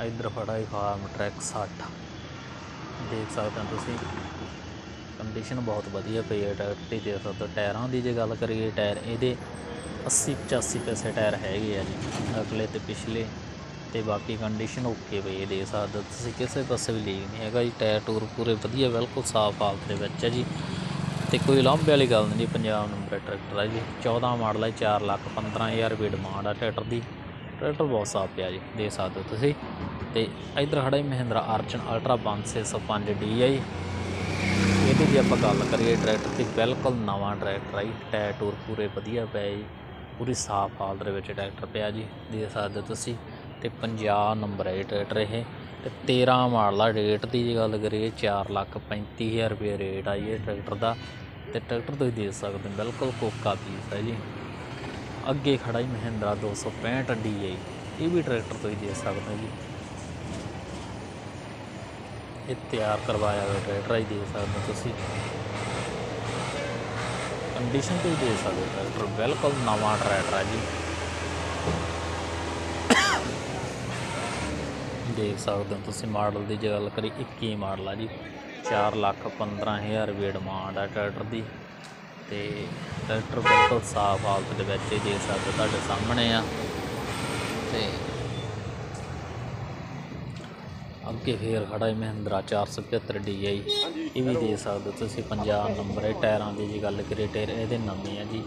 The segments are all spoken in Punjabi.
ਇੱਧਰ ਖੜਾ ਹੈ ਫਾਰਮ ਟਰੈਕ 60 ਦੇਖ ਸਕਦੇ ਹੋ ਤੁਸੀਂ ਕੰਡੀਸ਼ਨ ਬਹੁਤ ਵਧੀਆ ਪਈ ਹੈ ਟਾਇਰ ਦੀ, ਦੇਖ ਸਕਦੇ ਹੋ ਟਾਇਰਾਂ ਦੀ ਜੇ ਗੱਲ ਕਰੀਏ ਟਾਇਰ, ਇਹਦੇ 80 85 ਪੈਸੇ ਟਾਇਰ ਹੈਗੇ ਆ ਜੀ, ਅਗਲੇ ਤੇ ਪਿਛਲੇ, ਤੇ ਬਾਕੀ ਕੰਡੀਸ਼ਨ ਓਕੇ ਪਈ ਹੈ, ਦੇਖ ਸਕਦੇ ਹੋ ਤੁਸੀਂ, ਕਿਸੇ ਪਾਸੇ ਵੀ ਲੀਕ ਨਹੀਂ ਹੈਗਾ ਜੀ, ਟਾਇਰ ਟੂਰ ਪੂਰੇ ਵਧੀਆ, ਬਿਲਕੁਲ ਸਾਫ਼ ਹਾਲਤ ਦੇ ਵਿੱਚ ਹੈ ਜੀ। ਤੇ ਕੋਈ ਲਾਂਭੇ ਵਾਲੀ ਗੱਲ ਨਹੀਂ ਜੀ, ਪੰਜਾਬ ਨੰਬਰ ਟਰੈਕਟਰ ਹੈ ਜੀ 14 ਮਾਡਲ ਹੈ 4 ਲੱਖ 15000 ਰੁਪਏ ਡਿਮਾਂਡ ਆ ਟਰੈਕਟਰ ਦੀ, ਟਰੈਕਟਰ ਬਹੁਤ ਸਾਫ਼ ਪਿਆ ਜੀ, ਦੇਖ ਸਕਦੇ ਹੋ ਤੁਸੀਂ। ਤੇ ਇਧਰ ਖੜਾ ਹੈ ਮਹਿੰਦਰਾ ਅਰਜਨ ਅਲਟਰਾ 5605 DI ਇਹਦੀ ਜੇ ਆਪਾਂ ਗੱਲ ਕਰੀਏ ਟਰੈਕਟਰ ਦੀ ਬਿਲਕੁਲ ਨਵਾਂ ਟਰੈਕਟਰ ਹੈ ਟਾਇਰ ਟੂਰ ਪੂਰੇ ਵਧੀਆ ਪਏ ਜੀ। ਪੂਰੀ ਸਾਫ਼ ਹਾਲਤ ਦੇ ਵਿੱਚ ਟਰੈਕਟਰ ਪਿਆ ਜੀ, ਦੇਖ ਸਕਦੇ ਹੋ ਤੁਸੀਂ। ਤੇ 50 ਨੰਬਰ ਹੈ ਜੀ ਟਰੈਕਟਰ ਇਹ। ਤੇ 13 ਮਾਡਲ ਆ ਰੇਟ ਦੀ ਜੇ ਗੱਲ ਕਰੀਏ 4 ਲੱਖ 35000 ਰੁਪਏ ਰੇਟ ਆ ਇਹ ਟਰੈਕਟਰ ਦਾ। ਤੇ ਟਰੈਕਟਰ ਤੁਸੀਂ ਦੇਖ ਸਕਦੇ ਹੋ, ਬਿਲਕੁਲ ਕੋਕਾ ਪੀਸ ਹੈ ਜੀ। ਅੱਗੇ ਖੜਾ ਹੀ ਮਹਿੰਦਰਾ 265 DI ਇਹ ਵੀ ਟਰੈਕਟਰ ਤੁਸੀਂ ਦੇਖ ਸਕਦੇ ਹੋ ਜੀ। ਇਹ ਤਿਆਰ ਕਰਵਾਇਆ ਹੋਇਆ ਟਰੈਕਟਰ ਹੀ ਦੇਖ ਸਕਦੇ ਹੋ ਤੁਸੀਂ। ਕੰਡੀਸ਼ਨ 'ਤੇ ਦੇਖ ਸਕਦੇ ਹੋ ਟਰੈਕਟਰ ਬਿਲਕੁਲ ਨਵਾਂ ਟਰੈਕਟਰ ਹੈ ਜੀ। ਦੇਖ ਸਕਦੇ ਹੋ ਤੁਸੀਂ ਮਾਡਲ ਦੀ ਜੇ ਗੱਲ ਕਰੀ 21 ਮਾਡਲ ਆ ਜੀ। 4 ਲੱਖ 15000 ਰੁਪਏ ਡਿਮਾਂਡ ਆ ਟਰੈਕਟਰ ਦੀ। ਤੇ ਟਰੈਕਟਰ ਬਿਲਕੁਲ ਸਾਫ਼ ਹਾਲਤ ਦੇ ਵਿੱਚ ਹੀ ਦੇਖ ਸਕਦੇ ਹੋ, ਤੁਹਾਡੇ ਸਾਹਮਣੇ ਆ। ਤੇ ਅੱਗੇ ਫੇਰ ਖੜਾ ਹੈ ਮਹਿੰਦਰਾ 475 DI ਇਹ ਵੀ ਦੇ ਸਕਦੇ ਤੁਸੀਂ 50 ਨੰਬਰ ਹੈ ਟਾਇਰਾਂ ਦੀ ਜੇ ਗੱਲ ਕਰੀਏ ਟਾਇਰ ਇਹਦੇ ਨਵੇਂ ਆ ਜੀ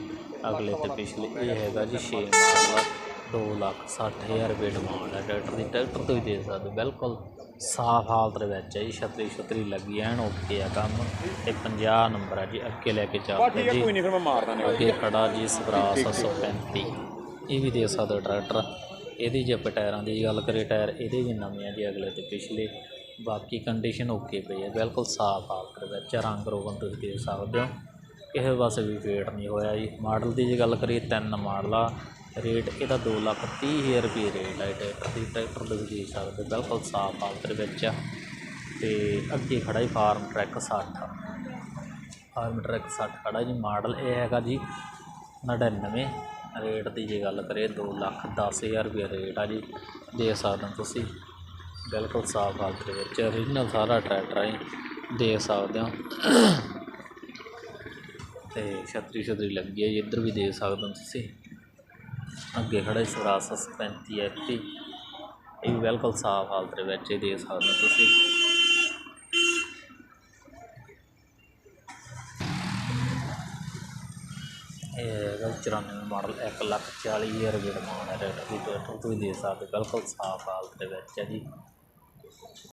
ਅਗਲੇ ਤੇ ਪਿਛਲੇ ਇਹ ਹੈਗਾ ਜੀ 6 ਮਾਡਲ ਦੋ ਲੱਖ ਸੱਠ ਹਜ਼ਾਰ ਰੁਪਏ ਡਿਮਾਂਡ ਹੈ ਟਰੈਕਟਰ ਦੀ ਟਰੈਕਟਰ ਤੋਂ ਹੀ ਦੇ ਸਕਦੇ ਬਿਲਕੁਲ ਸਾਫ਼ ਹਾਲਤ ਦੇ ਵਿੱਚ ਹੈ ਜੀ ਛਤਰੀ ਛਤਰੀ ਲੱਗੀ ਐਨ ਓਕੇ ਆ ਕੰਮ ਤੇ 50 ਨੰਬਰ ਹੈ ਜੀ ਅੱਗੇ ਲੈ ਕੇ ਚੱਲਦੇ ਜੀ। ਕੋਈ ਨਹੀਂ ਫਿਰ ਮੈਂ ਮਾਰਦਾ ਨਹੀਂ ਅੱਗੇ ਖੜਾ ਜੀ ਸਵਰਾ 735 ਇਹ ਵੀ ਦੇ ਸਕਦੇ ਟਰੈਕਟਰ। ਇਹਦੀ ਜੇ ਆਪਾਂ ਟਾਇਰਾਂ ਦੀ ਗੱਲ ਕਰੀਏ, ਟਾਇਰ ਇਹਦੇ ਵੀ ਨਵੇਂ ਆ ਜੀ ਅਗਲੇ ਤੇ ਪਿਛਲੇ। ਬਾਕੀ ਕੰਡੀਸ਼ਨ ਓਕੇ ਪਈ ਹੈ ਬਿਲਕੁਲ ਸਾਫ਼ ਹਾਲਤ ਵਿੱਚ ਰੰਗ ਰੋਗਨ ਤੁਸੀਂ ਦੇਖ ਸਕਦੇ ਹੋ। ਕਿਸੇ ਪਾਸੇ ਵੀ ਫੇਟ ਨਹੀਂ ਹੋਇਆ ਜੀ। ਮਾਡਲ ਦੀ ਜੇ ਗੱਲ ਕਰੀਏ, ਤਿੰਨ ਮਾਡਲ ਆ। ਰੇਟ ਇਹਦਾ ਦੋ ਲੱਖ ਤੀਹ ਹਜ਼ਾਰ ਰੁਪਏ ਰੇਟ ਹੈ ਟਰੈਕਟਰ ਦੀ। ਟਰੈਕਟਰ ਤੁਸੀਂ ਦੇਖ ਸਕਦੇ ਹੋ, ਬਿਲਕੁਲ ਸਾਫ਼ ਹਾਲਤ ਵਿੱਚ। ਆ ਤੇ ਅੱਗੇ ਖੜਾ ਹੀ ਫਾਰਮ ਟਰੈਕ 60 ਫਾਰਮ ਟਰੈਕ 60 ਖੜਾ ਜੀ। ਮਾਡਲ ਇਹ ਹੈਗਾ ਜੀ 99 ਰੇਟ ਦੀ ਜੇ ਗੱਲ ਕਰੀਏ, ਦੋ ਲੱਖ ਦਸ ਹਜ਼ਾਰ ਰੁਪਇਆ ਰੇਟ ਆ ਜੀ। ਦੇ ਸਕਦੇ ਹੋ ਤੁਸੀਂ, ਬਿਲਕੁਲ ਸਾਫ਼ ਹਾਲਤ ਦੇ ਵਿੱਚ ਓਰੀਜਨਲ ਸਾਰਾ ਟਰੈਕਟਰ ਹੈ ਜੀ। ਦੇਖ ਸਕਦੇ ਹੋ। ਤੇ ਛਤਰੀ ਛਤਰੀ ਲੱਗੀ ਹੈ ਜੀ, ਇੱਧਰ ਵੀ ਦੇ ਸਕਦੇ ਹੋ ਤੁਸੀਂ। ਅੱਗੇ ਖੜਾ ਸਵਰਾਜ 35 ਐਫਟੀ ਇਹ ਵੀ ਬਿਲਕੁਲ ਸਾਫ਼ ਹਾਲਤ ਦੇ ਵਿੱਚ ਹੀ ਦੇਖ ਸਕਦੇ ਹੋ ਤੁਸੀਂ। ਇਹ ਹੈਗਾ 94 ਮਾਡਲ ਇੱਕ ਲੱਖ 40 ਹਜ਼ਾਰ ਰੁਪਏ ਡਿਮਾਂਡ ਹੈ ਟਰੈਕਟਰ ਦੀ ਟਰੈਕਟਰ ਤੁਸੀਂ ਦੇਖ ਸਕਦੇ ਹੋ, ਬਿਲਕੁਲ ਸਾਫ਼ ਹਾਲਤ ਦੇ ਵਿੱਚ ਹੈ ਜੀ